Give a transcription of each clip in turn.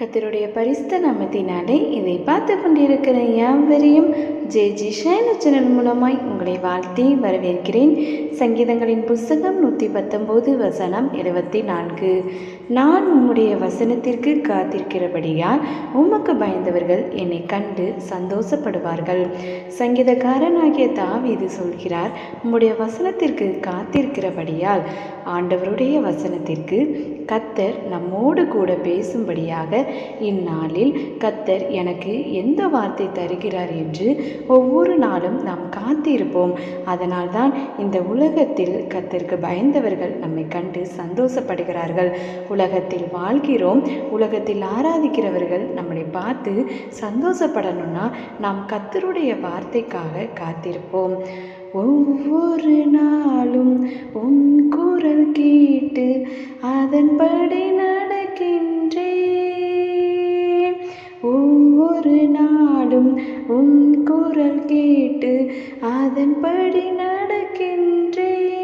கத்தருடைய பரிசுத்த நாமத்தினாலே இதை பார்த்து கொண்டிருக்கிற யாவரையும் ஜே ஜி ஷைன சேனல் மூலமாய் உங்களை வாழ்த்தி வரவேற்கிறேன். சங்கீதங்களின் புஸ்தகம் நூற்றி பத்தொம்போது வசனம் எழுபத்தி நான்கு. நான் உம்முடைய வசனத்திற்கு காத்திருக்கிறபடியால் உமக்கு பயந்தவர்கள் என்னை கண்டு சந்தோஷப்படுவார்கள். சங்கீதக்காரனாகிய தாவீது சொல்கிறார் உம்முடைய வசனத்திற்கு காத்திருக்கிறபடியால் ஆண்டவருடைய வசனத்திற்கு கத்தர் நம்மோடு கூட பேசும்படியாக இந்நாளில் கத்தர் எனக்கு எந்த வார்த்தை தருகிறார் என்று ஒவ்வொரு நாளும் நாம் காத்திருப்போம். அதனால்தான் இந்த உலகத்தில் கத்தருக்கு பயந்தவர்கள் நம்மை கண்டு சந்தோஷப்படுகிறார்கள். உலகத்தில் வாழ்கிறோம் உலகத்தில் ஆராதிக்கிறவர்கள் நம்மளை பார்த்து சந்தோஷப்படணும்னா நாம் கத்தருடைய வார்த்தைக்காக காத்திருப்போம். ஒவ்வொரு நாளும் உன் குரல் கேட்டு அதன்படி நான் குரல் கேட்டு அதன்படி நடக்கின்றேன்.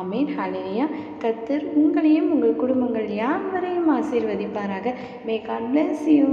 ஆமீன். ஹாலினியா கத்தர் உங்களையும் உங்கள் குடும்பங்கள் யாவரையும் ஆசீர்வதிப்பாராக. May God bless you